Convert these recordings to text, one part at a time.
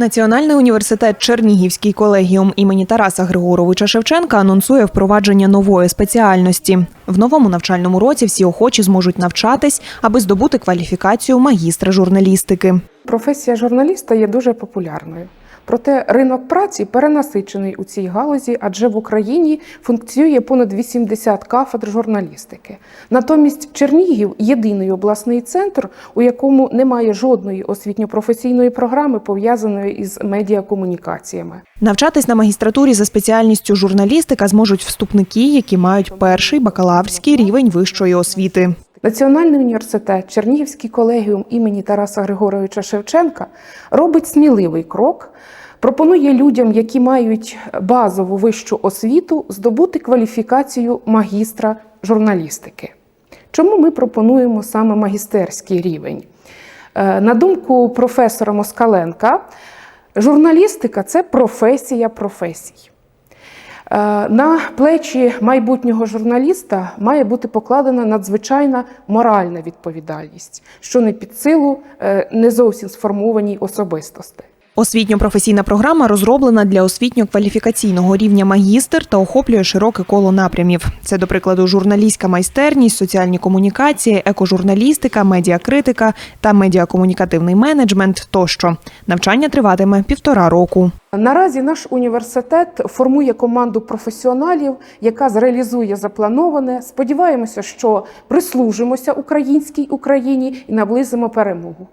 Національний університет Чернігівський колегіум імені Тараса Григоровича Шевченка анонсує впровадження нової спеціальності. В новому навчальному році всі охочі зможуть навчатись, аби здобути кваліфікацію магістра журналістики. Професія журналіста є дуже популярною. Проте ринок праці перенасичений у цій галузі, адже в Україні функціює понад 80 кафедр журналістики. Натомість Чернігів єдиний обласний центр, у якому немає жодної освітньо-професійної програми, пов'язаної із медіакомунікаціями. Навчатись на магістратурі за спеціальністю журналістика зможуть вступники, які мають перший бакалаврський рівень вищої освіти. Національний університет Чернігівський колегіум імені Тараса Григоровича Шевченка робить сміливий крок. Пропонує людям, які мають базову вищу освіту, здобути кваліфікацію магістра журналістики. Чому ми пропонуємо саме магістерський рівень? Е, На думку професора Москаленка, журналістика це професія професій. Е, На плечі майбутнього журналіста має бути покладена надзвичайна моральна відповідальність, що не під силу е, не зовсім сформованій особистості. Освітньо-професійна програма розроблена для освітньо-кваліфікаційного рівня магістр та охоплює широке коло напрямів. Це, до прикладу, журналістська майстерність, соціальні комунікації, екожурналістика, медіакритика та медіакомунікативний менеджмент тощо. Навчання триватиме півтора року. Наразі наш університет формує команду професіоналів, яка зреалізує заплановане. Сподіваємося, що прислужимося українській Україні і наблизимо перемогу.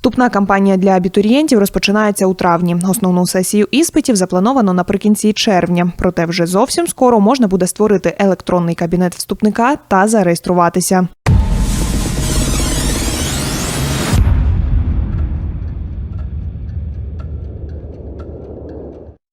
Вступна кампанія для абітурієнтів розпочинається у травні. Основну сесію іспитів заплановано наприкінці червня. Проте вже зовсім скоро можна буде створити електронний кабінет вступника та зареєструватися.